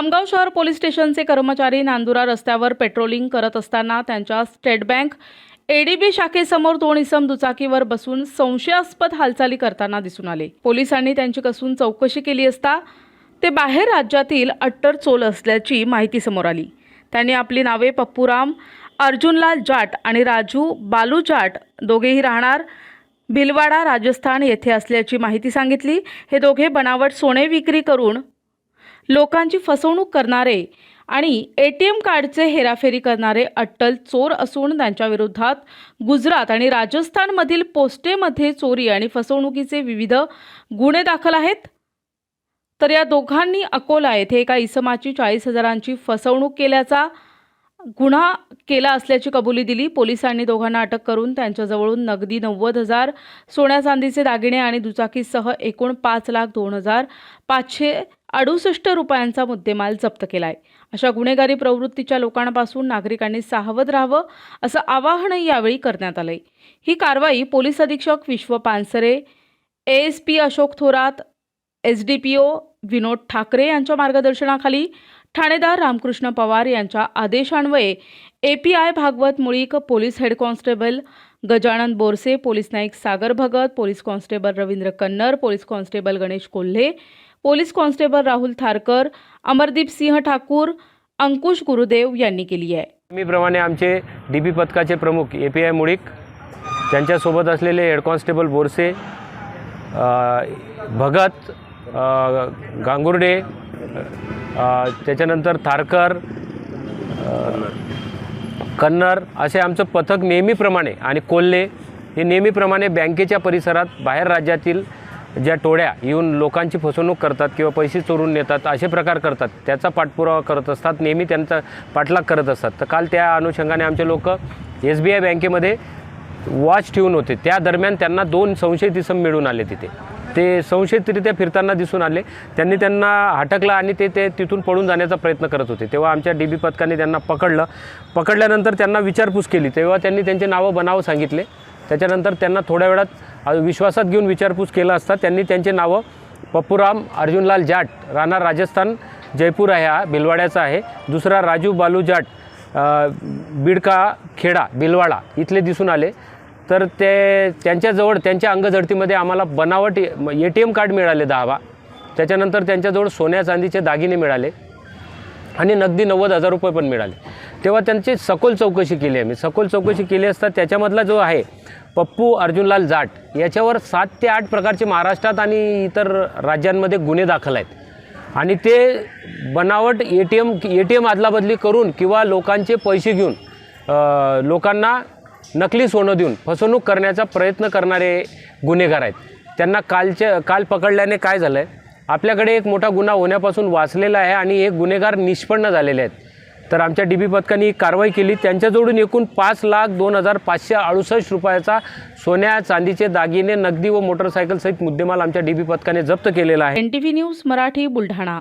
खामगाव शहर पोलीस स्टेशनचे कर्मचारी नांदुरा रस्त्यावर पेट्रोलिंग करत असताना त्यांच्या स्टेट बँक एडीबी शाखेसमोर दोन इसम दुचाकीवर बसून संशयास्पद हालचाली करताना दिसून आले. पोलिसांनी त्यांची कसून चौकशी केली असता ते बाहेर राज्यातील अट्टर चोल असल्याची माहिती समोर आली. त्यांनी आपली नावे पप्पूराम अर्जुनलाल जाट आणि राजू बालू जाट दोघेही राहणार भिलवाडा राजस्थान येथे असल्याची माहिती सांगितली. हे दोघे बनावट सोने विक्री करून लोकांची फसवणूक करणारे आणि ए टी एम कार्डचे हेराफेरी करणारे अट्टल चोर असून त्यांच्या विरोधात गुजरात आणि राजस्थानमधील पोस्टेमध्ये चोरी आणि फसवणुकीचे विविध गुन्हे दाखल आहेत. तर या दोघांनी अकोला येथे एका इसमाची चाळीस हजारांची फसवणूक केल्याचा गुन्हा केला असल्याची कबुली दिली. पोलिसांनी दोघांना अटक करून त्यांच्याजवळून नगदी नव्वद हजार सोन्या चांदीचे दागिने आणि दुचाकीसह एकूण पाच लाख दोन हजार पाचशे अडुसष्ट रुपयांचा मुद्देमाल जप्त केला आहे अशा गुन्हेगारी प्रवृत्तीच्या लोकांपासून नागरिकांनी सावध राहावं असं आवाहनही यावेळी करण्यात आलंय. ही कारवाई पोलीस अधीक्षक Vishwa Pansare A S P Ashok Thorat S D P O Vinod Thackeray यांच्या मार्गदर्शनाखाली ठाणेदार रामकृष्ण पवार यांच्या आदेशान्वये A P I Bhagwat Mulik police head constable Gajanan Borse police Naik Sagar Bhagat police constable Ravindra Kannar police constable Ganesh Kolhe police constable Rahul Tharkar Amardeep Singh Thakur Ankush Gurudev यांनी केली आहे. नेहमीप्रमाणे आमचे D बी पथकाचे प्रमुख ए P I Mulik त्यांच्यासोबत असलेले head constable Borse Bhagat Gangurde त्याच्यानंतर थारकर कन्नर असे आमचं पथक नेहमीप्रमाणे आणि कोल्हे हे नेहमीप्रमाणे बँकेच्या परिसरात बाहेर राज्यातील ज्या टोळ्या येऊन लोकांची फसवणूक करतात किंवा पैसे चोरून नेतात असे प्रकार करतात. त्याचा पाठपुरावा करत असतात. नेहमी त्यांचा पाठलाग करत असतात. तर काल त्या अनुषंगाने आमचे लोक एस बी आय बँकेमध्ये वॉच ठेवून होते. त्या दरम्यान त्यांना दोन संशयित इसम मिळून आले तिथे. ते संशयितरित्या फिरताना दिसून आले. त्यांनी त्यांना हटकलं आणि ते ते तिथून पळून जाण्याचा प्रयत्न करत होते. तेव्हा आमच्या डी बी पथकाने त्यांना पकडलं. पकडल्यानंतर त्यांना विचारपूस केली. तेव्हा त्यांनी त्यांचे नावं बनावं सांगितले. त्याच्यानंतर त्यांना थोड्या वेळात विश्वासात घेऊन विचारपूस केला असता. त्यांनी त्यांचे नावं पप्पूराम अर्जुनलाल जाट राहणार राजस्थान जयपूर आहे हा भिलवाड्याचा आहे. दुसरा राजू बालू जाट बिडका खेडा भिलवाडा इथले दिसून आले. तर ते त्यांच्याजवळ त्यांच्या अंगझडतीमध्ये आम्हाला बनावट ए टी एम कार्ड मिळाले दहावा. त्याच्यानंतर त्यांच्याजवळ सोन्या चांदीचे दागिने मिळाले. आणि नगदी नव्वद हजार रुपये पण मिळाले. तेव्हा त्यांची सखोल चौकशी केली आम्ही. सखोल चौकशी केली असता त्याच्यामधला जो आहे पप्पू अर्जुनलाल जाट याच्यावर सात ते आठ प्रकारचे महाराष्ट्रात आणि इतर राज्यांमध्ये गुन्हे दाखल आहेत. आणि ते बनावट A T M A T M अदलाबदली करून किंवा लोकांचे पैसे घेऊन लोकांना नकली सोनं देऊन फसवणूक करण्याचा प्रयत्न करणारे गुन्हेगार आहेत. त्यांना कालच्या काल पकडल्याने काय झालं आहे आपल्याकडे एक मोठा गुन्हा होण्यापासून वाचलेला आहे आणि एक गुन्हेगार निष्पन्न झालेले आहेत. तर आमच्या डी बी पथकाने कारवाई केली. त्यांच्याजवळून एकूण पाच लाख दोन हजार पाचशे अडुसष्ट रुपयाचा सोन्या चांदीचे दागिने नगदी व मोटरसायकल सहित मुद्देमाल आमच्या डी बी पथकाने जप्त केलेला आहे. N T V news Marathi Buldhana.